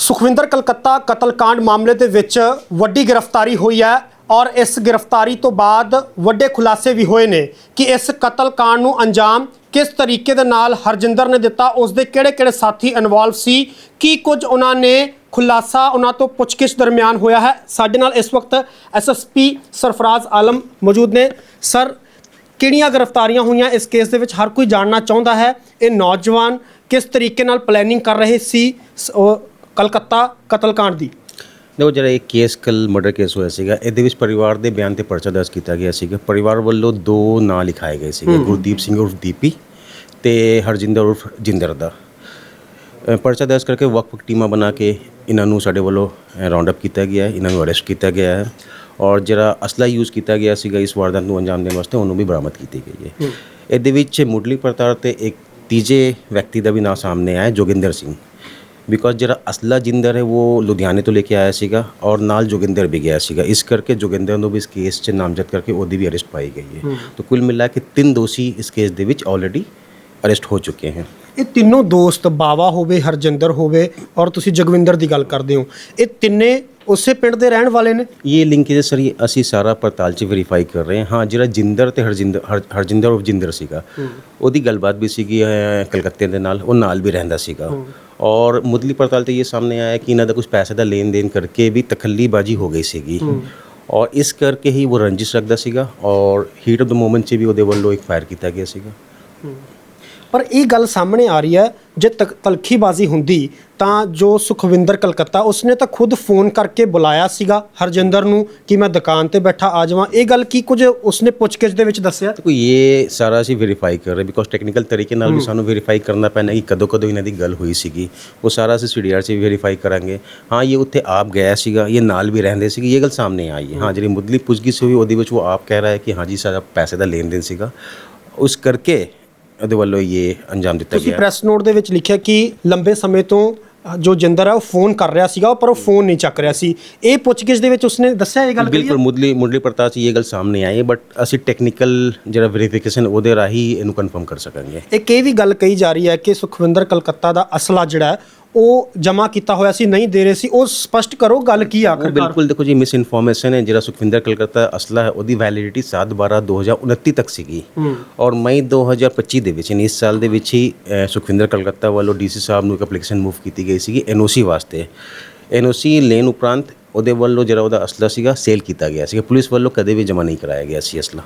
ਸੁਖਵਿੰਦਰ ਕਲਕੱਤਾ ਕਤਲकांड ਮਾਮਲੇ ਦੇ ਵਿੱਚ ਵੱਡੀ ਗ੍ਰਿਫਤਾਰੀ ਹੋਈ ਹੈ ਔਰ ਇਸ ਗ੍ਰਿਫਤਾਰੀ ਤੋਂ ਬਾਅਦ ਵੱਡੇ ਖੁਲਾਸੇ ਵੀ ਹੋਏ ਨੇ ਕਿ ਇਸ ਕਤਲकांड ਨੂੰ ਅੰਜਾਮ ਕਿਸ ਤਰੀਕੇ ਦੇ ਨਾਲ ਹਰਜਿੰਦਰ ਨੇ ਦਿੱਤਾ ਉਸ ਦੇ ਕਿਹੜੇ-ਕਿਹੜੇ ਸਾਥੀ ਇਨਵੋਲਵ ਸੀ, ਕੀ ਕੁਝ ਉਹਨਾਂ ਨੇ ਖੁਲਾਸਾ ਉਹਨਾਂ ਤੋਂ ਪੁੱਛਗਿੱਛ ਦਰਮਿਆਨ ਹੋਇਆ ਹੈ। ਸਾਡੇ ਨਾਲ ਇਸ ਵਕਤ ਐਸਐਸਪੀ ਸਰਫਰਾਜ਼ ਆਲਮ ਮੌਜੂਦ ਨੇ। ਸਰ, ਕਿਹੜੀਆਂ ਗ੍ਰਿਫਤਾਰੀਆਂ ਹੋਈਆਂ? ਇਸ ਕੇਸ ਦੇ ਵਿੱਚ ਹਰ ਕੋਈ ਜਾਣਨਾ ਚਾਹੁੰਦਾ ਹੈ। ਇਹ ਨੌਜਵਾਨ ਕਿਸ ਤਰੀਕੇ ਨਾਲ ਪਲੈਨਿੰਗ ਕਰ ਰਹੇ ਸੀ? ਕਲਕੱਤਾ ਕਤਲकांड ਦੀ। ਦੇਖੋ ਜਿਹੜਾ ਇਹ ਕੇਸ ਕੱਲ ਮਰਡਰ ਕੇਸ ਹੋਇਆ ਸੀਗਾ ਇਹਦੇ ਵਿੱਚ ਪਰਿਵਾਰ ਦੇ ਬਿਆਨ ਤੇ ਪਰਚਾ ਦਰਜ ਕੀਤਾ ਗਿਆ ਸੀਗਾ। ਪਰਿਵਾਰ ਵੱਲੋਂ ਦੋ ਨਾਂ ਲਿਖਾਏ ਗਏ ਸੀਗੇ ਗੁਰਦੀਪ ਸਿੰਘ ਉਰਫ ਦੀਪੀ ਤੇ ਹਰਜਿੰਦਰ ਉਰਫ ਜਿੰਦਰ ਦਾ। ਅ, ਪਰਚਾ ਦਰਜ ਕਰਕੇ ਵੱਖ ਵੱਖ ਟੀਮਾਂ ਬਣਾ ਕੇ ਇਹਨਾਂ ਨੂੰ ਸਾਡੇ ਵੱਲੋਂ ਰਾਉਂਡ ਅਪ ਕੀਤਾ ਗਿਆ ਹੈ ਇਹਨਾਂ ਨੂੰ ਅਰੈਸਟ ਕੀਤਾ ਗਿਆ ਹੈ ਔਰ ਜਿਹੜਾ ਅਸਲਾ ਯੂਜ਼ ਕੀਤਾ ਗਿਆ ਸੀਗਾ ਇਸ ਵਾਰਦਾਤ ਨੂੰ ਅੰਜਾਮ ਦੇਣ ਵਾਸਤੇ ਉਹਨੂੰ ਵੀ ਬਰਾਮਦ ਕੀਤੀ ਗਈ ਹੈ। ਇਹਦੇ ਵਿੱਚ ਮੁੱਢਲੀ ਪੜਤਾਲ ਤੇ ਇੱਕ ਤੀਜੇ ਵਿਅਕਤੀ ਦਾ ਵੀ ਨਾਮ ਸਾਹਮਣੇ ਆਇਆ ਹੈ, ਜੋਗਿੰਦਰ ਸਿੰਘ। ਬਿਕੋਜ਼ ਜਿਹੜਾ ਅਸਲਾ ਜਿੰਦਰ ਹੈ ਉਹ ਲੁਧਿਆਣੇ ਤੋਂ ਲੈ ਕੇ ਆਇਆ ਸੀਗਾ ਔਰ ਨਾਲ ਜੋਗਿੰਦਰ ਵੀ ਗਿਆ ਸੀਗਾ ਇਸ ਕਰਕੇ ਜੋਗਿੰਦਰ ਨੂੰ ਵੀ ਇਸ ਕੇਸ 'ਚ ਨਾਮਜ਼ਦ ਕਰਕੇ ਉਹਦੀ ਵੀ ਅਰੈਸਟ ਪਾਈ ਗਈ ਹੈ ਤਾਂ ਕੁੱਲ ਮਿਲਾ ਕੇ ਤਿੰਨ ਦੋਸ਼ੀ ਇਸ ਕੇਸ ਦੇ ਵਿੱਚ ਆਲਰੇਡੀ ਅਰੈਸਟ ਹੋ ਚੁੱਕੇ ਹਨ ਇਹ ਤਿੰਨੋਂ ਦੋਸਤ ਬਾਵਾ ਹੋਵੇ ਹਰਜਿੰਦਰ ਹੋਵੇ ਔਰ ਤੁਸੀਂ ਜਗਵਿੰਦਰ ਦੀ ਗੱਲ ਕਰਦੇ ਹੋ ਇਹ ਤਿੰਨੇ ਉਸੇ ਪਿੰਡ ਦੇ ਰਹਿਣ ਵਾਲੇ ਨੇ ਇਹ ਲਿੰਕੇਜ ਸਰ ਅਸੀਂ ਸਾਰਾ ਪੜਤਾਲ 'ਚ ਵੈਰੀਫਾਈ ਕਰ ਰਹੇ ਹਾਂ ਹਾਂ ਜਿਹੜਾ ਜਿੰਦਰ ਤੇ ਹਰਜਿੰਦਰ ਹਰ- ਹਰਜਿੰਦਰ ਉਰਫ ਜਿੰਦਰ ਸੀਗਾ ਉਹਦੀ ਗੱਲਬਾਤ ਵੀ ਸੀਗੀ ਕਲਕੱਤੇ ਦੇ ਨਾਲ ਉਹ ਨਾਲ ਵੀ ਰਹਿੰਦਾ ਸੀਗਾ ਔਰ ਮੁੱਢਲੀ ਪੜਤਾਲ ਤੇ ਇਹ ਸਾਹਮਣੇ ਆਇਆ ਕਿ ਇਹਨਾਂ ਦਾ ਕੁਝ ਪੈਸੇ ਦਾ ਲੈਣ ਦੇਣ ਕਰਕੇ ਵੀ ਤਖੱਲੀਬਾਜ਼ੀ ਹੋ ਗਈ ਸੀਗੀ। ਔਰ ਇਸ ਕਰਕੇ ਹੀ ਉਹ ਰੰਜਿਸ਼ ਰੱਖਦਾ ਸੀਗਾ ਔਰ ਹੀਟ ਆਫ ਦ ਮੂਮੈਂਟ 'ਚ ਵੀ ਉਹਦੇ ਵੱਲੋਂ ਇੱਕ ਫਾਇਰ ਕੀਤਾ ਗਿਆ ਸੀਗਾ। ਪਰ ਇਹ ਗੱਲ ਸਾਹਮਣੇ ਆ ਰਹੀ ਹੈ ਜੇ ਤਕ- ਤਲਖੀਬਾਜ਼ੀ ਹੁੰਦੀ ਤਾਂ ਜੋ ਸੁਖਵਿੰਦਰ ਕਲਕੱਤਾ ਉਸਨੇ ਤਾਂ ਖੁਦ ਫੋਨ ਕਰਕੇ ਬੁਲਾਇਆ ਸੀਗਾ ਹਰਜਿੰਦਰ ਨੂੰ ਕਿ ਮੈਂ ਦੁਕਾਨ ਤੇ ਬੈਠਾ ਆ ਜਾਵਾਂ। ਇਹ ਗੱਲ ਕੀ ਕੁਝ ਉਸਨੇ ਪੁੱਛਗਿੱਛ ਦੇ ਵਿੱਚ ਦੱਸਿਆ? ਦੇਖੋ ਇਹ ਸਾਰਾ ਅਸੀਂ ਵੈਰੀਫਾਈ ਕਰ ਰਹੇ ਬਿਕੋਜ਼ ਟੈਕਨੀਕਲ ਤਰੀਕੇ ਨਾਲ ਵੀ ਸਾਨੂੰ ਵੈਰੀਫਾਈ ਕਰਨਾ ਪੈਣਾ ਕਿ ਕਦੋਂ ਕਦੋਂ ਇਹਨਾਂ ਦੀ ਗੱਲ ਹੋਈ ਸੀਗੀ। ਉਹ ਸਾਰਾ ਅਸੀਂ ਸੀਡੀਆਰ 'ਚ ਵੈਰੀਫਾਈ ਕਰਾਂਗੇ। ਹਾਂ ਇਹ ਉੱਥੇ ਆਪ ਗਿਆ ਸੀਗਾ ਇਹ ਨਾਲ ਵੀ ਰਹਿੰਦੇ ਸੀਗੇ ਇਹ ਗੱਲ ਸਾਹਮਣੇ ਆਈ ਹੈ। ਹਾਂ ਜਿਹੜੀ ਮੁੱਢਲੀ ਪੁੱਛਗਿੱਛ ਹੋਈ ਉਹਦੇ ਵਿੱਚ ਉਹ ਆਪ ਕਹਿ ਰਿਹਾ ਹੈ ਕਿ ਹਾਂ ਜੀ ਸਾਰਾ ਪੈਸੇ ਦਾ ਲੈਣ ਦੇਣ ਸੀਗਾ। ਉਸ ਕਰਕੇ ਉਹਦੇ ਵੱਲੋਂ ਇਹ ਅੰਜਾਮ ਦਿੱਤਾ ਤੁਸੀਂ ਗਿਆ। ਪ੍ਰੈਸ ਨੋਟ ਦੇ ਵਿੱਚ ਲਿਖਿਆ ਕਿ ਲੰਬੇ ਸਮੇਂ ਤੋਂ ਜੋ ਜਿੰਦਰ ਹੈ ਉਹ ਫੋਨ ਕਰ ਰਿਹਾ ਸੀਗਾ ਪਰ ਉਹ ਫੋਨ ਨਹੀਂ ਚੱਕ ਰਿਹਾ ਸੀ। ਇਹ ਪੁੱਛਗਿੱਛ ਦੇ ਵਿੱਚ ਉਸਨੇ ਦੱਸਿਆ ਇਹ ਗੱਲ ਕਹੀ ਹੈ? ਬਿਲਕੁਲ ਮੁੱਢਲੀ ਮੁੱਢਲੀ ਪੜਤਾਲ 'ਚ ਇਹ ਗੱਲ ਸਾਹਮਣੇ ਆਈ ਹੈ ਬਟ ਅਸੀਂ ਟੈਕਨੀਕਲ ਜਿਹੜਾ ਵੈਰੀਫਿਕੇਸ਼ਨ ਉਹਦੇ ਰਾਹੀਂ ਇਹਨੂੰ ਕਨਫਰਮ ਕਰ ਸਕਾਂਗੇ। ਇੱਕ ਇਹ ਵੀ ਗੱਲ ਕਹੀ ਜਾ ਰਹੀ ਹੈ ਕਿ ਸੁਖਵਿੰਦਰ ਕਲਕੱਤਾ ਦਾ ਅਸਲਾ ਜਿਹੜਾ ਹੈ, ਉਹ ਜਮ੍ਹਾਂ ਕੀਤਾ ਹੋਇਆ ਸੀ ਨਹੀਂ ਦੇ ਰਹੇ ਸੀ ਉਹ ਸਪਸ਼ਟ ਕਰੋ ਗੱਲ ਕੀ ਉਹ ਆਖਰ ਬਿਲਕੁਲ ਦੇਖੋ ਜੀ ਮਿਸ ਇਨਫੋਰਮੇਸ਼ਨ ਹੈ ਜਿਹੜਾ ਸੁਖਵਿੰਦਰ ਕਲਕੱਤਾ ਅਸਲਾ ਹੈ ਉਹਦੀ ਵੈਲਿਡਿਟੀ 7 12 2029 ਤੱਕ ਸੀਗੀ। ਔਰ ਮਈ 2025 ਦੇ ਵਿੱਚ ਯਾਨੀ ਇਸ ਸਾਲ ਦੇ ਵਿੱਚ ਹੀ ਅਹ, ਸੁਖਵਿੰਦਰ ਕਲਕੱਤਾ ਵੱਲੋਂ ਡੀਸੀ ਸਾਹਿਬ ਨੂੰ ਇੱਕ ਐਪਲੀਕੇਸ਼ਨ ਮੂਵ ਕੀਤੀ ਗਈ ਸੀਗੀ ਐਨਓਸੀ ਵਾਸਤੇ। ਐਨਓਸੀ ਲੈਣ ਉਪਰੰਤ ਉਹਦੇ ਵੱਲੋਂ ਜਿਹੜਾ ਉਹਦਾ ਅਸਲਾ ਸੀਗਾ ਸੇਲ ਕੀਤਾ ਗਿਆ ਸੀਗਾ। ਪੁਲਿਸ ਵੱਲੋਂ ਕਦੇ ਵੀ ਜਮ੍ਹਾਂ ਨਹੀਂ ਕਰਾਇਆ ਗਿਆ ਸੀ ਅਸਲਾ।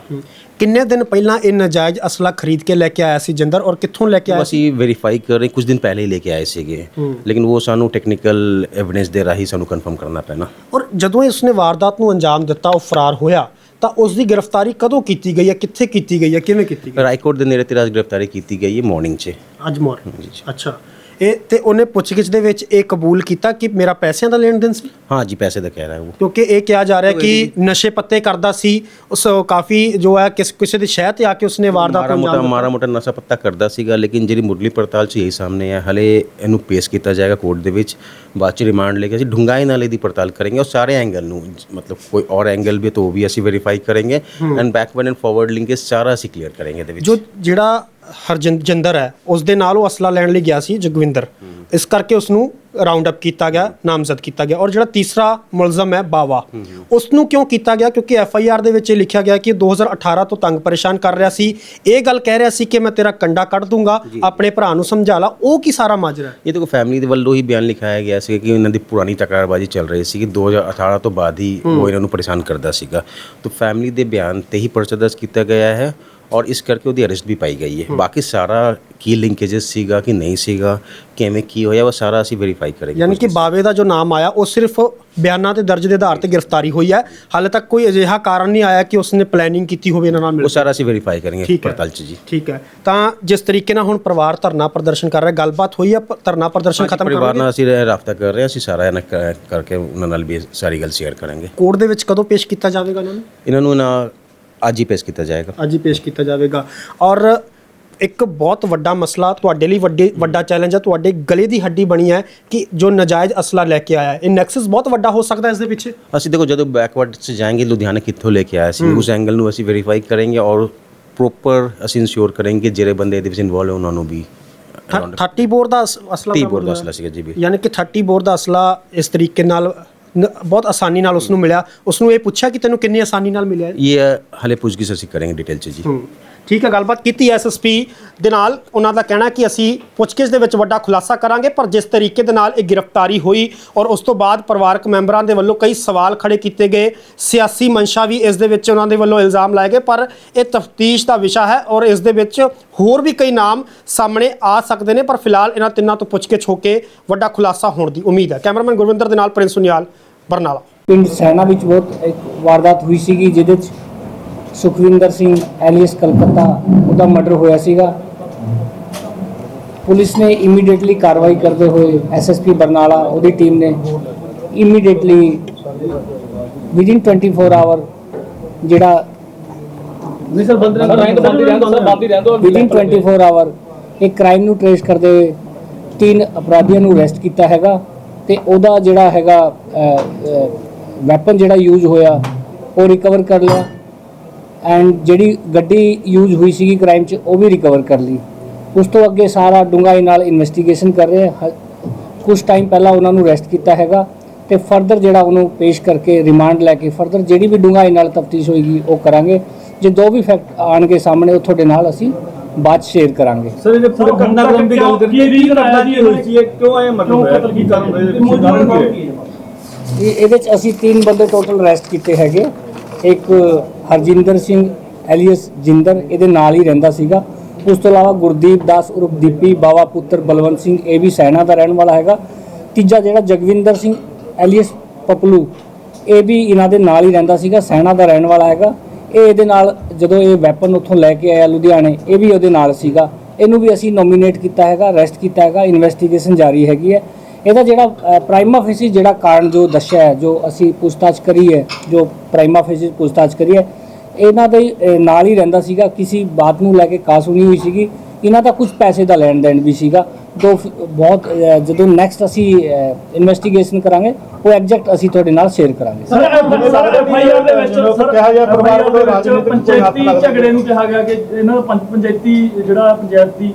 ਕਿੰਨੇ ਦਿਨ ਪਹਿਲਾਂ ਇਹ ਨਜਾਇਜ਼ ਅਸਲਾ ਖਰੀਦ ਕੇ ਲੈ ਕੇ ਆਇਆ ਸੀ ਜਿੰਦਰ ਔਰ ਕਿੱਥੋਂ ਲੈ ਕੇ ਆਇਆ ਉਹ ਅਸੀਂ ਵੈਰੀਫਾਈ ਕਰ ਰਹੇ ਕੁਝ ਦਿਨ ਪਹਿਲੇ ਹੀ ਲੈ ਕੇ ਆਏ ਸੀਗੇ। ਲੇਕਿਨ ਉਹ ਸਾਨੂੰ ਟੈਕਨੀਕਲ ਐਵੀਡੈਂਸ ਦੇ ਰਾਹੀਂ ਸਾਨੂੰ ਕਨਫਰਮ ਕਰਨਾ ਪੈਣਾ। ਔਰ ਜਦੋਂ ਉਸਨੇ ਵਾਰਦਾਤ ਨੂੰ ਅੰਜਾਮ ਦਿੱਤਾ ਉਹ ਫਰਾਰ ਹੋਇਆ ਤਾਂ ਉਸ ਦੀ ਗ੍ਰਿਫਤਾਰੀ ਕਦੋਂ ਕੀਤੀ ਗਈ ਹੈ? ਕਿੱਥੇ ਕੀਤੀ ਗਈ ਹੈ? ਕਿਵੇਂ ਕੀਤੀ ਰਾਈਕੋਟ ਦੇ ਨੇੜੇ ਤੇ ਅੱਜ ਗ੍ਰਿਫਤਾਰੀ ਕੀਤੀ ਗਈ ਹੈ ਮਾਰਨਿੰਗ 'ਚ। ਗਈ ਅੱਜ ਮਾਰਨਿੰਗ ਅੱਛਾ। ਇਹ ਤੇ ਉਹਨੇ ਪੁੱਛਗਿੱਛ ਦੇ ਵਿੱਚ ਇਹ ਕਬੂਲ ਕੀਤਾ ਕਿ ਮੇਰਾ ਪੈਸਿਆਂ ਦਾ ਲੈਣ ਦੇਣ ਸੀ? ਹਾਂ ਜੀ ਪੈਸੇ ਦਾ ਕਹਿ ਰਿਹਾ ਹੈ ਉਹ। ਕਿਉਂਕਿ ਇਹ ਕਿਹਾ ਜਾ ਰਿਹਾ ਕਿ ਨਸ਼ੇ ਪੱਤੇ ਕਰਦਾ ਸੀ ਉਸ ਕਾਫੀ ਜੋ ਹੈ ਕਿਸ ਕਿਸੇ ਦੀ ਸ਼ਹਿ ਤੇ ਆ ਕੇ ਉਸਨੇ ਵਾਰਦਾਤ ਮਾਰਾ ਨੂੰ ਮੋਟਾ ਮਾਰਾ ਮੋਟਾ ਨਸ਼ਾ ਪੱਤਾ ਕਰਦਾ ਸੀਗਾ ਲੇਕਿਨ ਜਿਹੜੀ ਮੁੱਢਲੀ ਪੜਤਾਲ 'ਚ ਇਹੀ ਸਾਹਮਣੇ ਹੈ ਹਲੇ ਇਹਨੂੰ ਪੇਸ਼ ਕੀਤਾ ਜਾਏਗਾ ਕੋਰਟ ਦੇ ਵਿੱਚ ਬਾਅਦ 'ਚ ਰਿਮਾਂਡ ਲੈ ਕੇ ਅਸੀਂ ਢੁੰਗਾਈ ਨਾਲ ਇਹਦੀ ਪੜਤਾਲ ਕਰਾਂਗੇ ਔਰ ਸਾਰੇ ਐਂਗਲ ਨੂੰ ਮਤਲਬ ਕੋਈ ਔਰ ਐਂਗਲ ਵੀ ਤਾਂ ਉਹ ਵੀ ਅਸੀਂ ਵੈਰੀਫਾਈ ਕਰਾਂਗੇ and backward and forward linkage ਸਾਰਾ ਅਸੀਂ ਕਲੀਅਰ ਕਰਾਂਗੇ ਇਹਦੇ ਵਿੱਚ। ਜੋ ਜਿਹੜਾ ਹਰਜਿੰਦਰ ਹੈ ਉਸ ਦੇ ਨਾਲ ਉਹ ਅਸਲਾ ਲੈਣ ਲਈ ਗਿਆ ਸੀ ਜਗਵਿੰਦਰ। ਇਸ ਕਰਕੇ ਉਸ ਨੂੰ ਰਾਉਂਡ ਅਪ ਕੀਤਾ ਗਿਆ ਨਾਮਜ਼ਦ ਕੀਤਾ ਗਿਆ ਔਰ ਜਿਹੜਾ ਤੀਸਰਾ ਮੁਲਜ਼ਮ ਹੈ ਬਾਵਾ ਉਸ ਨੂੰ ਕਿਉਂ ਕੀਤਾ ਗਿਆ? ਕਿਉਂਕਿ ਐਫ ਆਈ ਆਰ ਦੇ ਵਿੱਚ ਇਹ ਲਿਖਿਆ ਗਿਆ ਕਿ 2018 ਤੋਂ ਤੰਗ ਪਰੇਸ਼ਾਨ ਕਰ ਰਿਹਾ ਸੀ। ਇਹ ਗੱਲ ਕਹਿ ਰਿਹਾ ਸੀ ਕਿ ਮੈਂ ਤੇਰਾ ਕੰਡਾ ਕੱਢ ਦੂੰਗਾ ਆਪਣੇ ਭਰਾ ਨੂੰ ਸਮਝਾ ਲਾ। ਉਹ ਕੀ ਸਾਰਾ ਮਾਜਰਾ ਇਹ ਤਾਂ ਫੈਮਿਲੀ ਦੇ ਵੱਲੋਂ ਹੀ ਬਿਆਨ ਲਿਖਾਇਆ ਗਿਆ ਸੀ ਕਿ ਇਹਨਾਂ ਦੀ ਪੁਰਾਣੀ ਤਕਰਾਰਬਾਜ਼ੀ ਚੱਲ ਰਹੀ ਸੀ ਕਿ 2018 ਤੋਂ ਬਾਅਦ ਹੀ ਉਹ ਇਹਨਾਂ ਨੂੰ ਪਰੇਸ਼ਾਨ ਕਰਦਾ ਸੀਗਾ। ਤਾਂ ਫੈਮਿਲੀ ਦੇ ਬਿਆਨ ਤੇ ਹੀ ਪਰਚਾ ਦਰਜ ਕੀਤਾ ਗਿਆ ਹੈ ਔਰ ਇਸ ਕਰਕੇ ਉਹਦੀ ਅਰੈਸਟ ਵੀ ਪਾਈ ਗਈ ਹੈ ਬਾਕੀ ਸਾਰਾ ਕੀ ਲਿੰਕੇजेस ਸੀਗਾ ਕਿ ਨਹੀਂ ਸੀਗਾ ਕਿਵੇਂ ਕੀ ਹੋਇਆ ਉਹ ਸਾਰਾ ਅਸੀਂ ਵੈਰੀਫਾਈ ਕਰਾਂਗੇ ਯਾਨੀ ਕਿ ਬਾਵੇ ਦਾ ਜੋ ਨਾਮ ਆਇਆ ਉਹ ਸਿਰਫ ਬਿਆਨਾਂ ਤੇ ਦਰਜ ਦੇ ਆਧਾਰ ਤੇ ਗ੍ਰਿਫਤਾਰੀ ਹੋਈ ਹੈ ਹਾਲੇ ਤੱਕ ਕੋਈ ਅਜਿਹਾ ਕਾਰਨ ਨਹੀਂ ਆਇਆ ਕਿ ਉਸਨੇ ਪਲੈਨਿੰਗ ਕੀਤੀ ਹੋਵੇ ਇਹਨਾਂ ਨਾਲ ਮਿਲ ਉਹ ਸਾਰਾ ਅਸੀਂ ਵੈਰੀਫਾਈ ਕਰਾਂਗੇ। ਪੜਤਾਲ 'ਚ ਜੀ ਠੀਕ ਹੈ ਤਾਂ ਜਿਸ ਤਰੀਕੇ ਨਾਲ ਹੁਣ ਪਰਿਵਾਰ ਧਰਨਾ ਪ੍ਰਦਰਸ਼ਨ ਕਰ ਰਿਹਾ ਗੱਲਬਾਤ ਹੋਈ ਹੈ ਧਰਨਾ ਪ੍ਰਦਰਸ਼ਨ ਖਤਮ ਪਰਿਵਾਰ ਕਰੋਗੇ ਨਾਲ ਅਸੀਂ ਰਾਬਤਾ ਕਰ ਰਹੇ ਹਾਂ ਅਸੀਂ ਸਾਰਾ ਇਹਨਾਂ ਕਰ- ਕਰਕੇ ਉਹਨਾਂ ਨਾਲ ਵੀ ਸਾਰੀ ਗੱਲ ਸ਼ੇਅਰ ਕਰਾਂਗੇ। ਕੋਰਟ ਦੇ ਵਿੱਚ ਕਦੋਂ ਪੇਸ਼ ਕੀਤਾ ਜਾਵੇਗਾ ਇਹਨਾਂ ਨੂੰ ਇਹਨਾਂ ਨੂੰ ਨਾ ਅੱਜ ਹੀ ਪੇਸ਼ ਕੀਤਾ ਜਾਏਗਾ। ਅੱਜ ਹੀ ਪੇਸ਼ ਕੀਤਾ ਜਾਵੇਗਾ। ਔਰ ਇੱਕ ਬਹੁਤ ਵੱਡਾ ਮਸਲਾ ਤੁਹਾਡੇ ਲਈ ਵੱਡੇ ਵੱਡਾ ਚੈਲੰਜ ਹੈ। ਤੁਹਾਡੇ ਗਲੇ ਦੀ ਹੱਡੀ ਬਣੀ ਹੈ ਕਿ ਜੋ ਨਜਾਇਜ਼ ਅਸਲਾ ਲੈ ਕੇ ਆਇਆ ਹੈ। ਇਹ ਨੈਕਸਸ ਬਹੁਤ ਵੱਡਾ ਹੋ ਸਕਦਾ ਹੈ ਇਸ ਦੇ ਪਿੱਛੇ? ਅਸੀਂ ਦੇਖੋ ਜਦੋਂ ਬੈਕਵਰਡ 'ਚ ਜਾएंगे ਲੁਧਿਆਣਾ ਕਿੱਥੋਂ ਲੈ ਕੇ ਆਇਆ ਸੀ ਉਸ ਐਂਗਲ ਨੂੰ ਅਸੀਂ ਵੈਰੀਫਾਈ ਕਰਾਂਗੇ ਔਰ ਪ੍ਰੋਪਰ ਅਸੀਂ ਇਨਸ਼ੋਰ ਕਰਾਂਗੇ ਜਿਹੜੇ ਬੰਦੇ ਇਹਦੇ ਵਿੱਚ ਇਨਵੋਲਵ ਹੈ ਉਹਨਾਂ ਨੂੰ ਵੀ around 30 ਬੋਰ ਦਾ ਅਸ- ਅਸਲਾ 30 ਬਰਾਮਦ ਬੋਰ ਦਾ। ਅਸਲਾ ਸੀਗਾ ਜੀ ਵੀ। ਯਾਨੀ ਕਿ 30 ਬੋਰ ਦਾ ਅਸਲਾ ਇਸ ਤਰੀਕੇ ਨਾਲ ਨ- ਬਹੁਤ ਆਸਾਨੀ ਨਾਲ ਉਸ ਨੂੰ ਮਿਲਿਆ। ਉਸ ਨੂੰ ਇਹ ਪੁੱਛਿਆ ਕਿ ਤੈਨੂੰ ਕਿੰਨੀ ਆਸਾਨੀ ਨਾਲ ਮਿਲਿਆ? ਇਹ ਹਲੇ ਪੁੱਛਗਿੱਛ ਅਸੀਂ ਕਰਾਂਗੇ ਡਿਟੇਲ ਚ ਜੀ। ਠੀਕ ਹੈ, ਗੱਲਬਾਤ ਕੀਤੀ ਐਸਐਸਪੀ ਦੇ ਨਾਲ। ਉਹਨਾਂ ਦਾ ਕਹਿਣਾ ਕਿ ਅਸੀਂ ਪੁੱਛਗਿੱਛ ਦੇ ਵਿੱਚ ਵੱਡਾ ਖੁਲਾਸਾ ਕਰਾਂਗੇ, ਪਰ ਜਿਸ ਤਰੀਕੇ ਦੇ ਨਾਲ ਇਹ ਗ੍ਰਿਫਤਾਰੀ ਹੋਈ ਔਰ ਉਸ ਤੋਂ ਬਾਅਦ ਪਰਿਵਾਰਕ ਮੈਂਬਰਾਂ ਦੇ ਵੱਲੋਂ ਕਈ ਸਵਾਲ ਖੜੇ ਕੀਤੇ ਗਏ। ਸਿਆਸੀ ਮਨਸ਼ਾ ਵੀ ਇਸ ਦੇ ਵਿੱਚ ਉਹਨਾਂ ਦੇ ਵੱਲੋਂ ਇਲਜ਼ਾਮ ਲਾਏ ਗਏ, ਪਰ ਇਹ ਤਫਤੀਸ਼ ਦਾ ਵਿਸ਼ਾ ਹੈ ਔਰ ਇਸ ਦੇ ਵਿੱਚ ਹੋਰ ਵੀ ਕਈ ਨਾਮ ਸਾਹਮਣੇ ਆ ਸਕਦੇ ਨੇ, ਪਰ ਫਿਲਹਾਲ ਇਹਨਾਂ ਤਿੰਨਾਂ ਤੋਂ ਪੁੱਛਗਿੱਛ ਹੋ ਕੇ ਵੱਡਾ ਖੁਲਾਸਾ ਹੋਣ ਦੀ ਉਮੀਦ ਹੈ। ਕੈਮਰਾਮੈਨ ਗੁਰਵਿੰਦਰ ਦੇ ਨਾਲ ਪ੍ਰਿੰਸ ਸੁਨਿਆਲ ਬਰਨਾਲਾ। ਪਿੰਡ ਸੈਨਾ ਵਿੱਚ ਬਹੁਤ ਇੱਕ ਵਾਰਦਾਤ ਹੋਈ ਸੀਗੀ, ਜਿਹਦੇ ਚ ਸੁਖਵਿੰਦਰ ਸਿੰਘ ਐਲੀਅਸ ਕਲਕੱਤਾ ਉਹਦਾ ਮਰਡਰ ਹੋਇਆ ਸੀਗਾ। ਪੁਲਿਸ ਨੇ ਇਮੀਡੀਏਟਲੀ ਕਾਰਵਾਈ ਕਰਦੇ ਹੋਏ ਐਸਐਸਪੀ ਬਰਨਾਲਾ ਉਹਦੀ ਟੀਮ ਨੇ ਇਮੀਡੀਏਟਲੀ ਵਿਦਿਨ 24 ਆਵਰ ਜਿਹੜਾ ਨਹੀਂ ਸਰ ਬੰਦ ਰਹਿੰਦਾ ਬੰਦ ਰਹਿੰਦਾ ਬੰਦ ਰਹਿੰਦਾ ਵਿਦਿਨ 24 ਆਵਰ ਇਹ ਕ੍ਰਾਈਮ ਨੂੰ ਟ੍ਰੇਸ ਕਰਦੇ ਹੋਏ ਤਿੰਨ ਅਪਰਾਧੀਆਂ ਨੂੰ ਅਰੈਸਟ ਕੀਤਾ ਹੈਗਾ ਤੇ ਉਹਦਾ ਜਿਹੜਾ ਹੈਗਾ ਵੈਪਨ ਜਿਹੜਾ ਯੂਜ਼ ਹੋਇਆ ਉਹ ਰਿਕਵਰ ਕਰ ਲਿਆ। ਐਂਡ ਜਿਹੜੀ ਗੱਡੀ ਯੂਜ਼ ਹੋਈ ਸੀਗੀ ਕ੍ਰਾਈਮ 'ਚ ਉਹ ਵੀ ਰਿਕਵਰ ਕਰ ਲਈ। ਉਸ ਤੋਂ ਅੱਗੇ ਸਾਰਾ ਡੂੰਘਾਈ ਨਾਲ ਇਨਵੈਸਟੀਗੇਸ਼ਨ ਕਰ ਰਹੇ ਹਾਂ। ਕੁਝ ਟਾਈਮ ਪਹਿਲਾਂ ਉਹਨਾਂ ਨੂੰ ਅਰੈਸਟ ਕੀਤਾ ਹੈਗਾ ਤੇ ਫਰਦਰ ਜਿਹੜਾ ਉਹਨੂੰ ਪੇਸ਼ ਕਰਕੇ ਰਿਮਾਂਡ ਲੈ ਕੇ ਫਰਦਰ ਜਿਹੜੀ ਵੀ ਡੂੰਘਾਈ ਨਾਲ ਤਫਤੀਸ਼ ਹੋਏਗੀ ਉਹ ਕਰਾਂਗੇ। ਜੇ ਦੋ ਵੀ ਫੈਕਟ ਆਣਗੇ ਸਾਹਮਣੇ ਉਹ ਤੁਹਾਡੇ ਨਾਲ ਅਸੀਂ ਬਾਅਦ ਸ਼ੇਅਰ ਕਰਾਂਗੇ। ਸਰ ਇਹ ਪੂਰੇ ਘਟਨਾਕ੍ਰਮ ਦੀ ਗੱਲ ਕਰੀਏ ਕੀ ਘਟਨਾ ਜੀ ਹੋਈ ਸੀ? ਇਹ ਕਿਉਂ ਇਹ ਮਤਲਬ? ਕਤਲ ਕੀ ਕਾਰਨ ਹੋਇਆ ਇਹ ਇਹਦੇ ਚ ਅਸੀਂ ਤਿੰਨ ਬੰਦੇ ਟੋਟਲ ਅਰੈਸਟ ਕੀਤੇ ਹੈਗੇ। ਇੱਕ ਹਰਜਿੰਦਰ ਸਿੰਘ, ਐਲੀਅਸ ਜਿੰਦਰ ਇਹਦੇ ਨਾਲ ਹੀ ਰਹਿੰਦਾ ਸੀਗਾ। ਉਸ ਤੋਂ ਇਲਾਵਾ ਗੁਰਦੀਪ ਦਾਸ ਉਰਫ ਦੀਪੀ, ਬਾਵਾ ਪੁੱਤਰ ਬਲਵੰਤ ਸਿੰਘ, ਇਹ ਵੀ ਸੈਨਾ ਦਾ ਰਹਿਣ ਵਾਲਾ ਹੈਗਾ। ਤੀਜਾ ਜਿਹੜਾ ਜਗਵਿੰਦਰ ਸਿੰਘ, ਐਲੀਅਸ ਪਪਲੂ, ਇਹ ਵੀ ਇਹਨਾਂ ਦੇ ਨਾਲ ਹੀ ਰਹਿੰਦਾ ਸੀਗਾ, ਸੈਨਾ ਦਾ ਰਹਿਣ ਵਾਲਾ ਹੈਗਾ। ਇਹ ਇਹਦੇ ਨਾਲ ਜਦੋਂ ਇਹ ਵੈਪਨ ਉੱਥੋਂ ਲੈ ਕੇ ਆਇਆ ਲੁਧਿਆਣੇ, ਇਹ ਵੀ ਉਹਦੇ ਨਾਲ ਸੀਗਾ। ਇਹਨੂੰ ਵੀ ਅਸੀਂ ਨੋਮੀਨੇਟ ਕੀਤਾ ਹੈਗਾ ਅਰੈਸਟ ਕੀਤਾ ਹੈਗਾ ਇਨਵੈਸਟੀਗੇਸ਼ਨ ਜਾਰੀ ਹੈਗੀ ਹੈ। ਇਹਦਾ ਜਿਹੜਾ ਪ੍ਰਾਈਮਾ ਫੇਸੀ ਜਿਹੜਾ ਕਾਰਨ ਜੋ ਦੱਸਿਆ ਹੈ, ਜੋ ਅਸੀਂ ਪੁੱਛਤਾਛ ਕਰੀ ਹੈ, ਜੋ ਪ੍ਰਾਈਮਾ ਫੇਸੀ ਪੁੱਛਤਾਛ ਕਰੀ ਹੈ ਇਹਨਾਂ ਦੇ ਨਾਲ ਹੀ ਰਹਿੰਦਾ ਸੀਗਾ। ਕਿਸੇ ਬਾਤ ਨੂੰ ਲੈ ਕੇ ਕਾਸ ਸੁਣੀ ਹੋਈ ਸੀਗੀ। ਇਹਨਾਂ ਦਾ ਕੁਝ ਪੈਸੇ ਦਾ ਲੈਣ ਦੇਣ ਵੀ ਸੀਗਾ। ਫ- ਬਹੁਤ ਜਦੋਂ ਨੈਕਸਟ ਅਸੀਂ ਇਨਵੈਸਟੀਗੇਸ਼ਨ ਕਰਾਂਗੇ ਉਹ ਐਗਜ਼ੈਕਟ ਅਸੀਂ ਤੁਹਾਡੇ ਨਾਲ ਸ਼ੇਅਰ ਕਰਾਂਗੇ। ਸਰ ਸਰ ਐਫਆਈਆਰ ਦੇ ਵਿੱਚ ਸਰ ਕਿਹਾ ਗਿਆ ਪਰਿਵਾਰ ਵੱਲੋਂ ਰਾਜਨੀਤਿਕ ਪੰਚਾਇਤੀ ਝਗੜੇ ਨੂੰ ਕਿਹਾ ਗਿਆ ਕਿ ਇਹਨਾਂ ਦਾ ਪੰਚ- ਪੰਚਾਇਤੀ ਜਿਹੜਾ ਪੰਚਾਇਤੀ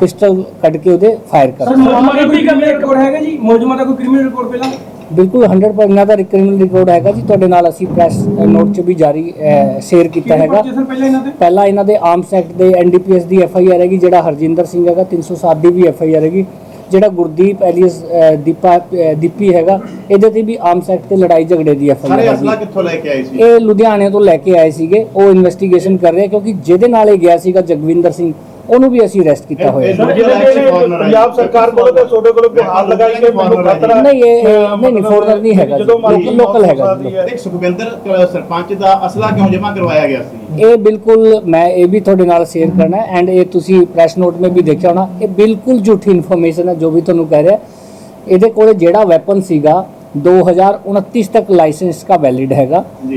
ਪਿਸਟਲ ਕੱਢ ਕੇ ਉਹਦੇ ਫਾਇਰ ਕਰ ਦਿੱਤਾ ਮੁਲਜ਼ਮਾਂ ਦਾ ਕੋਈ ਕ੍ਰਿਮੀਨਲ ਰਿਕਾਰਡ ਹੈਗਾ ਜੀ? ਮੁਲਜ਼ਮਾਂ ਦਾ ਕੋਈ ਕ੍ਰਿਮੀਨਲ ਰਿਕਾਰਡ ਪਹਿਲਾਂ? ਬਿਲਕੁਲ 100% ਇਹਨਾਂ ਦਾ ਕ੍ਰਿਮੀਨਲ ਰਿਕਾਰਡ ਹੈਗਾ ਜੀ। ਤੁਹਾਡੇ ਨਾਲ ਅਸੀਂ ਪ੍ਰੈਸ ਨੋਟ 'ਚ ਵੀ ਜਾਰੀ ਸ਼ੇਅਰ ਕੀਤਾ ਹੈਗਾ। ਪਹਿਲਾਂ ਇਹਨਾਂ ਦੇ? ਪਹਿਲਾਂ ਇਹਨਾਂ ਦੇ ਆਰਮਸ ਐਕਟ ਦੇ ਐਨਡੀਪੀਐਸ ਦੀ ਐਫ ਆਈ ਆਰ ਹੈਗੀ ਜਿਹੜਾ ਹਰਜਿੰਦਰ ਸਿੰਘ ਹੈਗਾ 307 ਦੀ ਵੀ ਐਫ ਆਈ ਆਰ ਹੈਗੀ। ਜਿਹੜਾ ਗੁਰਦੀਪ ਐਲੀਅਸ ਦੀਪਾ ਦੀਪੀ ਹੈਗਾ ਇਹਦੇ ਤੇ ਵੀ ਆਰਮਸ ਐਕਟ ਤੇ ਲੜਾਈ ਝਗੜੇ ਦੀ ਐਫ ਆਈ ਸਾਰੇ ਅਸਲਾ ਕਿੱਥੋਂ ਲੈ ਕੇ ਆਏ ਸੀ? ਇਹ ਲੁਧਿਆਣੇ ਤੋਂ ਲੈ ਕੇ ਆਏ ਸੀਗੇ। ਉਹ ਇਨਵੈਸਟੀਗੇਸ਼ਨ ਕਰ ਰਹੇ ਕਿਉਂਕਿ ਜਿਹਦੇ ਨਾਲ ਇਹ ਗਿਆ ਸੀਗਾ ਜਗਵਿੰਦਰ ਸਿੰਘ। ਉਹਨੂੰ ਵੀ ਅਸੀਂ ਅਰੈਸਟ ਕੀਤਾ ਹੋਇਆ ਪੰਜਾਬ ਸਰਕਾਰ ਕੋਲੋਂ ਤੁਹਾਡੇ ਕੋਲੋਂ ਕੋਈ ਲਗਾਈ ਕਿ ਨਹੀਂ ਇਹ ਨਹੀਂ ਨਹੀਂ ਫੋਰਨਰ ਨਹੀਂ ਹੈਗਾ ਲੋਕਲ ਲੋਕਲ ਹੈਗਾ ਦੇਖ ਸੁਖਵਿੰਦਰ ਸਰਪੰਚ ਦਾ ਅਸਲਾ ਕਿਉਂ ਜਮ੍ਹਾਂ ਕਰਵਾਇਆ ਗਿਆ ਸੀ? ਇਹ ਬਿਲਕੁਲ ਮੈਂ ਇਹ ਵੀ ਤੁਹਾਡੇ ਨਾਲ ਸ਼ੇਅਰ ਕਰਨਾ ਐਂਡ ਇਹ ਤੁਸੀਂ ਪ੍ਰੈਸ ਨੋਟ ਮੇ ਵੀ ਦੇਖਿਆ ਹੋਣਾ ਜੋ ਵੀ ਤੁਹਾਨੂੰ ਜਿਹੜਾ ਸੀਗਾ 2029 ਤੱਕ ਲਾਇਸੈਂस का वैलिड हैगा जी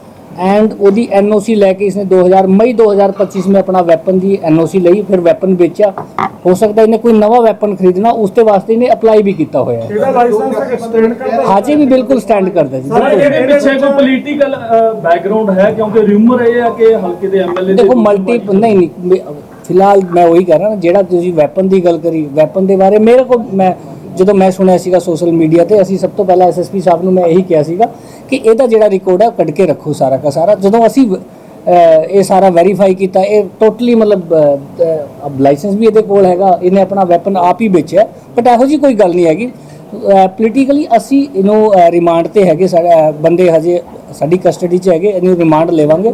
ਐਂਡ ਉਹਦੀ ਐਨਓਸੀ ਲੈ ਕੇ ਇਸਨੇ 2000 ਮਈ 2025 ਵਿੱਚ ਆਪਣਾ ਵੈਪਨ ਦੀ ਐਨਓਸੀ ਲਈ ਫਿਰ ਵੈਪਨ ਵੇਚਿਆ। ਹੋ ਸਕਦਾ ਇਹਨੇ ਕੋਈ ਨਵਾਂ ਵੈਪਨ ਖਰੀਦਣਾ ਉਸ ਤੇ ਵਾਸਤੇ ਇਹਨੇ ਅਪਲਾਈ ਵੀ ਕੀਤਾ ਹੋਇਆ ਹੈ। ਇਹਦਾ ਲਾਇਸੈਂਸ ਸਟੈਂਡ ਕਰਦਾ ਹਾਜੀ ਵੀ ਬਿਲਕੁਲ ਸਟੈਂਡ ਕਰਦਾ ਜੀ ਸਰ ਇਹਦੇ ਪਿੱਛੇ ਕੋਈ ਪੋਲੀਟੀਕਲ ਬੈਕਗ੍ਰਾਉਂਡ ਹੈ? ਕਿਉਂਕਿ ਰਿਊਮਰ ਇਹ ਹੈ ਕਿ ਹਲਕੇ ਦੇ ਐਮਐਲਏ ਦੇਖੋ ਮਲਟੀ ਨਹੀਂ ਨਹੀਂ ਫਿਲਹਾਲ ਮੈਂ ਉਹੀ ਕਰ ਰਿਹਾ ਜਿਹੜਾ ਤੁਸੀਂ ਵੈਪਨ ਦੀ ਗੱਲ ਕਰੀ ਵੈਪਨ ਦੇ ਬਾਰੇ ਮੇਰੇ ਕੋਲ ਮੈਂ ਜਦੋਂ ਕਿ ਇਹਦਾ ਜਿਹੜਾ ਰਿਕਾਰਡ ਹੈ ਉਹ ਕੱਢ ਕੇ ਰੱਖੋ ਸਾਰਾ ਦਾ ਸਾਰਾ। ਜਦੋਂ ਅਸੀਂ ਇਹ ਸਾਰਾ ਵੈਰੀਫਾਈ ਕੀਤਾ, ਇਹ ਟੋਟਲੀ ਮਤਲਬ ਅਬ ਲਾਇਸੈਂਸ ਵੀ ਇਹਦੇ ਕੋਲ ਹੈਗਾ, ਇਹਨੇ ਆਪਣਾ ਵੈਪਨ ਆਪ ਹੀ ਵੇਚਿਆ ਬਟ ਇਹੋ ਜੀ ਕੋਈ ਗੱਲ ਨਹੀਂ ਹੈਗੀ। ਪੋਲੀਟੀਕਲੀ ਅਸੀਂ ਇਹਨੂੰ ਰਿਮਾਂਡ ਤੇ ਹੈਗੇ, ਸਾਡਾ ਬੰਦੇ ਹਜੇ ਸਾਡੀ ਕਸਟਡੀ 'ਚ ਹੈਗੇ, ਇਹਨੂੰ ਰਿਮਾਂਡ ਲੈਵਾਂਗੇ।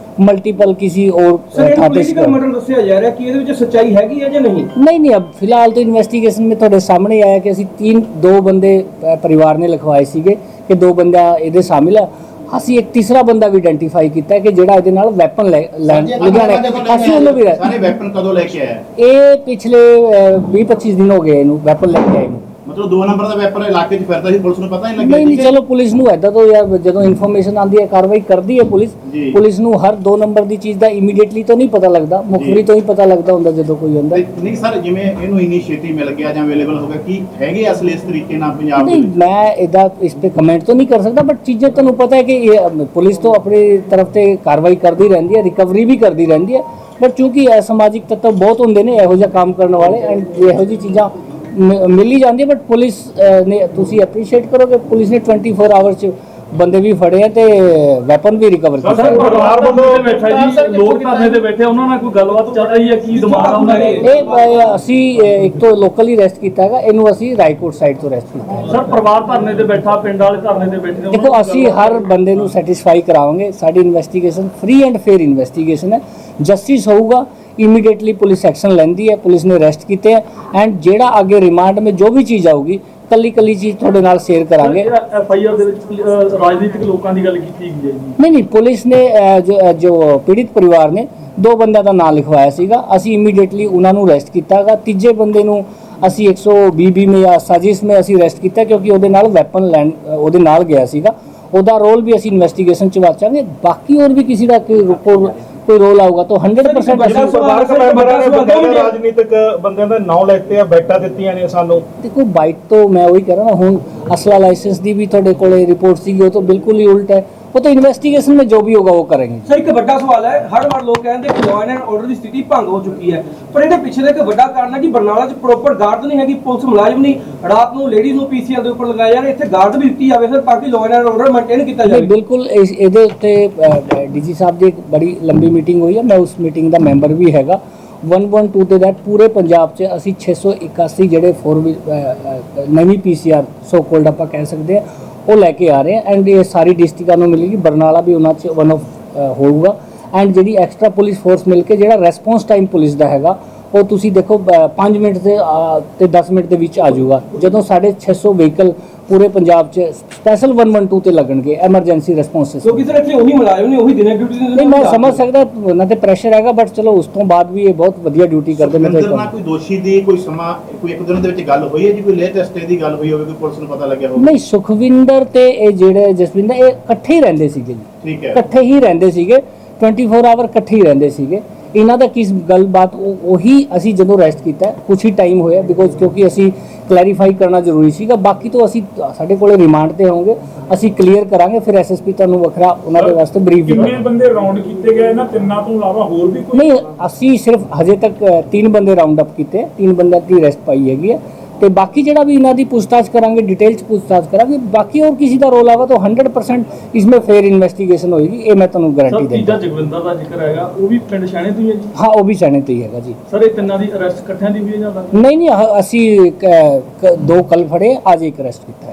ਮਲਟੀਪਲ ਕਿਸੇ ਹੋਰ ਥਾਂ ਤੇ ਪੋਲੀਟੀਕਲ ਮਰਡਰ ਦੱਸਿਆ ਜਾ ਰਿਹਾ ਕਿ ਇਹਦੇ ਵਿੱਚ ਸੱਚਾਈ ਹੈਗੀ ਹੈ ਜਾਂ ਨਹੀਂ? ਨਹੀਂ ਨਹੀਂ ਅਬ ਫਿਲਹਾਲ ਤਾਂ ਇਨਵੈਸਟੀਗੇਸ਼ਨ ਵਿੱਚ ਤੁਹਾਡੇ ਸਾਹਮਣੇ ਆਇਆ ਕਿ ਅਸੀਂ ਤਿੰਨ ਦੋ ਬੰਦੇ ਪਰਿਵਾਰ ਨੇ ਲਿਖਵਾਏ ਸੀਗੇ ਕਿ ਦੋ ਬੰਦਾ ਇਹਦੇ ਸ਼ਾਮਿਲ ਆ। ਅਸੀਂ ਇੱਕ ਤੀਸਰਾ ਬੰਦਾ ਵੀ ਆਇਡੈਂਟੀਫਾਈ ਕੀਤਾ ਹੈ ਕਿ ਜਿਹੜਾ ਇਹਦੇ ਨਾਲ ਵੈਪਨ ਲਗਾਣਾ ਅਸੀਂ ਉਹਨੂੰ ਵੀ ਸਾਰੇ ਵੈਪਨ ਕਦੋਂ ਲੈ ਕੇ ਆਇਆ ਇਹ ਪਿਛਲੇ 20 25 ਦਿਨ ਹੋ ਗਏ ਇਹਨੂੰ ਵੈਪਨ ਲੈ ਕੇ ਆਏ ਮਤਲਬ ਦੋ ਨੰਬਰ ਦਾ ਵੈਪਨ ਇਲਾਕੇ 'ਚ ਫਿਰਦਾ ਸੀ ਪੁਲਿਸ ਨੂੰ ਪਤਾ ਨਹੀਂ ਲੱਗਿਆ ਨਹੀਂ ਨਹੀਂ ਠੀਕ ਹੈ? ਚਲੋ ਪੁਲਿਸ ਨੂੰ ਐਦਾਂ ਤੋਂ ਯਾਰ ਜਦੋਂ ਇਨਫੋਰਮੇਸ਼ਨ ਆਉਂਦੀ ਹੈ ਕਾਰਵਾਈ ਕਰਦੀ ਹੈ ਪੁਲਿਸ ਜੀ। ਪੁਲਿਸ ਨੂੰ ਹਰ ਦੋ ਨੰਬਰ ਦੀ ਚੀਜ਼ ਦਾ ਇਮੀਡੀਏਟਲੀ ਤਾਂ ਨਹੀਂ ਪਤਾ ਲੱਗਦਾ ਮੁਖਬਰੀ ਤੋਂ ਹੀ ਪਤਾ ਲੱਗਦਾ ਹੁੰਦਾ ਜਦੋਂ ਕੋਈ ਹੁੰਦਾ ਤੇ ਨਹੀਂ ਸਰ ਜਿਵੇਂ ਇਹਨੂੰ ਇੰਨੀ ਛੇਤੀ ਮਿਲ ਗਿਆ ਜਾਂ ਅਵੇਲੇਬਲ ਹੋ ਗਿਆ ਕੀ ਹੈਗੇ ਅਸਲ ਇਸ ਤਰੀਕੇ ਨਾਲ ਪੰਜਾਬ ਦੇ ਨਹੀਂ ਵਿੱਚ ਮੈਂ ਇਹਦਾ ਇਸ ਤੇ ਕਮੈਂਟ ਤਾਂ ਨਹੀਂ ਕਰ ਸਕਦਾ ਬਟ ਚੀਜ਼ਾਂ ਤੁਹਾਨੂੰ ਪਤਾ ਹੈ ਕਿ ਇਹ ਅਮ, ਪੁਲਿਸ ਤੋਂ ਆਪਣੀ ਤਰਫ ਤੇ ਕਾਰਵਾਈ ਕਰਦੀ ਰਹਿੰਦੀ ਹੈ ਰਿਕਵਰੀ ਵੀ ਕਰਦੀ ਰਹਿੰਦੀ ਹੈ ਬਟ ਚੂੰਕਿ ਅਸਮਾਜਿਕ ਤੱਤਵ ਬਹੁਤ ਹੁੰਦੇ ਨੇ ਇਹੋ ਜਿਹਾ ਕੰਮ ਕਰਨ ਵਾਲੇ ਐਂਡ ਇਹੋ ਜਿਹੀ ਚੀਜ਼ਾਂ ਮਿਲ ਹੀ ਜਾਂਦੀ ਪਰ ਪੁਲਿਸ ਨੇ ਤੁਸੀਂ ਐਪਰੀਸ਼ੀਏਟ ਕਰੋਗੇ ਪੁਲਿਸ ਨੇ 24 ਆਵਰ ਚ ਬੰਦੇ ਵੀ ਫੜੇ ਆ ਤੇ ਵੈਪਨ ਵੀ ਰਿਕਵਰ ਸਰ ਕੀਤਾ। ਪਰਿਵਾਰ ਵੱਲੋਂ ਤੇ ਬੈਠਾ ਜੀ ਲੋਕ ਧਰਨੇ ਤੇ ਬੈਠੇ ਉਹਨਾਂ ਨਾਲ ਕੋਈ ਗੱਲਬਾਤ ਚੱਲ ਰਹੀ ਹੈ ਕੀ ਦਿਮਾਗ ਉਹਨਾਂ ਦੇ ਇਹ ਅਸੀਂ ਇੱਕ ਤੋਂ ਲੋਕਲ ਹੀ ਰੈਸਟ ਕੀਤਾ ਹੈਗਾ ਇਹਨੂੰ ਅਸੀਂ ਰਾਏਕੋਟ ਸਾਈਡ ਤੋਂ ਰੈਸਟ ਕੀਤਾ ਹੈ ਸਰ ਪਰਿਵਾਰ ਧਰਨੇ ਤੇ ਬੈਠਾ ਪਿੰਡ ਵਾਲੇ ਧਰਨੇ ਤੇ ਬੈਠੇ ਦੇਖੋ ਅਸੀਂ ਹਰ ਬੰਦੇ ਨੂੰ ਸੈਟੀਸਫਾਈ ਕਰਾਵਾਂਗੇ ਸਾਡੀ investigation free and fair investigation ਹੈ। ਜਸਟਿਸ ਹੋਊਗਾ ਇਮੀਡੀਏਟਲੀ ਪੁਲਿਸ ਐਕਸ਼ਨ ਲੈਂਦੀ ਹੈ ਪੁਲਿਸ ਨੇ ਅਰੈਸਟ ਕੀਤੇ ਹੈ ਐਂਡ ਜਿਹੜਾ ਅੱਗੇ ਰਿਮਾਂਡ ਵਿੱਚ ਜੋ ਵੀ ਚੀਜ਼ ਆਊਗੀ ਕੱਲੀ ਕੱਲੀ ਚੀਜ਼ ਤੁਹਾਡੇ ਨਾਲ ਸ਼ੇਅਰ ਕਰਾਂਗੇ। ਐਫ ਆਈ ਆਰ ਦੇ ਵਿੱਚ ਰਾਜਨੀਤਿਕ ਲੋਕਾਂ ਦੀ ਗੱਲ ਕੀਤੀ ਗਈ ਹੈ ਨਹੀਂ ਨਹੀਂ ਪੁਲਿਸ ਨੇ ਜੋ ਪੀੜਿਤ ਪਰਿਵਾਰ ਨੇ ਦੋ ਬੰਦਿਆਂ ਦਾ ਨਾਮ ਲਿਖਵਾਇਆ ਸੀਗਾ। ਅਸੀਂ ਇਮੀਡੀਏਟਲੀ ਉਹਨਾਂ ਨੂੰ ਅਰੈਸਟ ਕੀਤਾਗਾ। ਤੀਜੇ ਬੰਦੇ ਨੂੰ ਅਸੀਂ 120 ਬੀ ਮੇ ਜਾਂ ਸਾਜ਼ਿਸ਼ ਮੇ ਅਸੀਂ ਅਰੈਸਟ ਕੀਤਾ ਕਿਉਂਕਿ ਉਹਦੇ ਨਾਲ ਵੈਪਨ ਅਹ, ਉਹਦੇ ਨਾਲ ਗਿਆ ਸੀਗਾ। ਉਹਦਾ ਰੋਲ ਵੀ ਅਸੀਂ ਇਨਵੈਸਟੀਗੇਸ਼ਨ ਚ ਵਾਚਾਂਗੇ। ਬਾਕੀ ਹੋਰ ਵੀ ਕਿਸੇ ਦਾ ਕੋਈ ਰਿਪੋਰਟ ਕੋਈ ਰੋਲ ਆਊਗਾ ਤਾਂ 100% ਅਸੀਂ ਪਰਿਵਾਰਕ ਮੈਂਬਰਾਂ ਨੇ ਬਕਾਇਦਾ ਰਾਜਨੀਤਿਕ ਬੰਦਿਆਂ ਦਾ ਨਾਂ ਲੈਤੇ ਆ ਬੈਠਾ ਦਿੱਤੀਆਂ ਨੇ ਸਾਨੂੰ। ਦੇਖੋ ਬਾਈਟ ਤੋਂ ਮੈਂ ਉਹੀ ਰਿਹਾ ਨਾ ਹੁਣ ਅਸਲਾ ਲਾਇਸੈਂਸ ਦੀ ਵੀ ਤੁਹਾਡੇ ਕੋਲੇ ਰਿਪੋਰਟ ਸੀਗੀ ਉਹ ਤਾਂ ਬਿਲਕੁਲ ਹੀ ਉਲਟ ਹੈ ਉਹ ਤਾਂ ਇਨਵੈਸਟੀਗੇਸ਼ਨ में जो भी होगा वो करेंगे ਸਰ ਇੱਕ ਵੱਡਾ ਸਵਾਲ ਹੈ ਹਰ ਵਾਰ ਲੋਕ ਕਹਿੰਦੇ ਕਿ ਲਾਅ ਐਂਡ ਆਰਡਰ ਦੀ ਸਥਿਤੀ ਭੰਗ ਹੋ ਚੁੱਕੀ ਹੈ ਪਰ ਇਹਦੇ ਪਿੱਛੇ ਦਾ ਇੱਕ ਵੱਡਾ ਕਾਰਨ ਹੈ ਕਿ ਬਰਨਾਲਾ 'ਚ ਪ੍ਰੋਪਰ ਗਾਰਡ ਨਹੀਂ ਹੈਗੀ ਪੁਲਿਸ ਮੁਲਾਜ਼ਮ ਨਹੀਂ ਰਾਤ ਨੂੰ ਲੇਡੀਜ਼ ਨੂੰ ਪੀਸੀਆਰ ਦੇ ਉੱਪਰ ਲਗਾਇਆ ਜਾ ਰਿਹਾ ਇੱਥੇ ਗਾਰਡ ਵੀ ਦਿੱਤੀ ਜਾਵੇ ਸਰ ਤਾਂ ਕਿ ਲਾਅ ਐਂਡ ਆਰਡਰ ਮੇਨਟੇਨ ਕੀਤਾ ਨਹੀਂ ਜਾਵੇ ਬਿਲਕੁਲ ਇਸ- ਇਹਦੇ ਉੱਤੇ ਡੀਜੀ ਸਾਹਿਬ ਦੀ ਇੱਕ ਬੜੀ ਲੰਬੀ ਮੀਟਿੰਗ ਹੋਈ ਹੈ ਮੈਂ ਉਸ ਮੀਟਿੰਗ ਦਾ ਮੈਂਬਰ ਵੀ ਹੈਗਾ 112 ਤੇ that ਪੂਰੇ ਪੰਜਾਬ 'ਚ ਅਸੀਂ 681 ਜਿਹੜੇ 4 ਨਵੀਂ ਪੀਸੀਆਰ ਸੋ ਕੋਲਡ ਆਪਾਂ ਕਹਿ ਸਕਦੇ ਆ ਉਹ ਲੈ ਕੇ ਆ ਰਹੇ ਆ ਐਂਡ ਇਹ ਸਾਰੀ ਡਿਸਟ੍ਰਿਕਾਂ ਨੂੰ ਮਿਲੇਗੀ ਬਰਨਾਲਾ ਵੀ ਉਹਨਾਂ 'ਚ ਵਨ ਆਫ ਹੋਊਗਾ ਐਂਡ ਜਿਹੜੀ ਐਕਸਟਰਾ ਪੁਲਿਸ ਫੋਰਸ ਮਿਲ ਕੇ ਜਿਹੜਾ ਰੈਸਪੌਂਸ ਟਾਈਮ ਪੁਲਿਸ ਦਾ ਹੈਗਾ ਉਹ ਤੁਸੀਂ ਦੇਖੋ 5 ਮਿੰਟ ਤੇ ਅ, ਤੇ 10 ਮਿੰਟ ਦੇ ਵਿੱਚ ਆ ਜਾਊਗਾ। ਜਦੋਂ ਸਾਡੇ 600 ਵਹੀਕਲ ਪੂਰੇ ਪੰਜਾਬ 'ਚ ਸਪੈਸ਼ਲ 112 ਤੇ ਲੱਗਣਗੇ ਐਮਰਜੈਂਸੀ ਰਿਸਪੌਂਸ ਸਿਸਟਮ ਕਿਉਂਕਿ ਸਰ ਇੱਥੇ ਉਹੀ ਮੁਲਾਜ਼ਮ ਨੇ ਉਹੀ ਦਿਨੇ ਡਿਊਟੀ ਨਹੀਂ ਮੈਂ ਸਮਝ ਸਕਦਾ ਉਹਨਾਂ ਤੇ ਪ੍ਰੈਸ਼ਰ ਹੈਗਾ ਬਟ ਚਲੋ ਉਸ ਤੋਂ ਬਾਅਦ ਵੀ ਇਹ ਬਹੁਤ ਵਧੀਆ ਡਿਊਟੀ ਕਰਦੇ ਨੇ ਨਾਲ ਕੋਈ ਦੋਸ਼ੀ ਦੀ ਕੋਈ ਸਮਾਂ ਕੋਈ ਇੱਕ ਦਿਨ ਦੇ ਵਿੱਚ ਗੱਲ ਹੋਈ ਹੈ ਜੀ ਕੋਈ ਲੇਟੈਸਟ ਦੀ ਗੱਲ ਹੋਈ ਹੋਵੇ ਕੋਈ ਪੁਲਿਸ ਨੂੰ ਪਤਾ ਲੱਗਿਆ ਹੋਵੇ? ਨਹੀਂ ਸੁਖਵਿੰਦਰ ਤੇ ਇਹ ਜਿਹੜੇ ਜਸਵਿੰਦਰ ਇਹ ਇਕੱਠੇ ਹੀ ਰਹਿੰਦੇ ਸੀਗੇ ਜੀ। ਠੀਕ ਹੈ। ਇਕੱਠੇ ਹੀ ਰਹਿੰਦੇ ਸੀਗੇ 24 ਆਵਰ ਇਕੱਠੇ ਹੀ ਰਹਿੰਦੇ ਸੀਗੇ। ਇਹਨਾਂ ਦਾ ਕਿਸ ਗੱਲਬਾਤ ਉਹ- ਉਹੀ ਅਸੀਂ ਜਦੋਂ ਰੈਸਟ ਕੀਤਾ ਕੁਝ ਹੀ ਟਾਈਮ ਹੋਇਆ ਬਿਕੋਜ਼ ਕਿਉਂਕਿ ਅਸੀਂ ਕਲੈਰੀਫਾਈ ਕਰਨਾ ਜ਼ਰੂਰੀ ਸੀਗਾ ਬਾਕੀ ਤੋਂ ਅਸੀਂ ਸਾਡੇ ਕੋਲੇ ਰਿਮਾਂਡ ਤੇ ਹੋਵਾਂਗੇ ਅਸੀਂ ਕਲੀਅਰ ਕਰਾਂਗੇ ਫਿਰ ਐਸਐਸਪੀ ਤੁਹਾਨੂੰ ਵੱਖਰਾ ਉਹਨਾਂ ਦੇ ਵਾਸਤੇ ਬਰੀਫ ਵੀ ਕਿੰਨੇ ਬੰਦੇ ਰਾਉਂਡ ਕੀਤੇ ਗਏ ਇਹਨਾਂ ਤਿੰਨਾਂ ਤੋਂ ਇਲਾਵਾ ਹੋਰ ਵੀ ਕੋਈ? ਨਹੀਂ ਅਸੀਂ ਸਿਰਫ ਹਜੇ ਤੱਕ ਤਿੰਨ ਬੰਦੇ ਰਾਉਂਡ ਅਪ ਕੀਤੇ ਤਿੰਨ ਬੰਦਿਆਂ ਦੀ ਅਰੈਸਟ ਪਾਈ ਹੈਗੀ ਹੈ। ਤੇ ਬਾਕੀ ਜਿਹੜਾ ਵੀ ਇਹਨਾਂ ਦੀ ਪੁੱਛਤਾਛ ਕਰਾਂਗੇ ਡਿਟੇਲ ਚ ਪੁੱਛਤਾਛ ਕਰਾਂਗੇ ਬਾਕੀ ਹੋਰ ਕਿਸੇ ਦਾ ਰੋਲ ਆਗਾ ਤਾਂ 100% ਇਸਮੇ ਫੇਅਰ ਇਨਵੈਸਟੀਗੇਸ਼ਨ ਹੋਏਗੀ ਇਹ ਮੈਂ ਤੁਹਾਨੂੰ ਗਾਰੰਟੀ ਤੀਜਾ ਦਿੰਦਾ। ਜਗਵਿੰਦਰ ਦਾ ਜ਼ਿਕਰ ਹੈਗਾ ਉਹ ਵੀ ਪਿੰਡ ਸ਼ਾਣੇ ਤੋਂ ਹੀ ਹੈ ਜੀ? ਹਾਂ ਉਹ ਵੀ ਸੈਣੇ ਤੇ ਹੀ ਹੈਗਾ ਜੀ। ਸਰ ਇਹ ਤਿੰਨਾਂ ਦੀ ਅਰੈਸਟ ਇਕੱਠਿਆਂ ਦੀ ਵੀ ਹੈ ਜਾਂ? ਨਹੀਂ ਨਹੀਂ ਅਸੀਂ ਦੋ ਕੱਲ ਫੜੇ ਅੱਜ ਇੱਕ ਅਰੈਸਟ ਕੀਤਾ ਹੈ।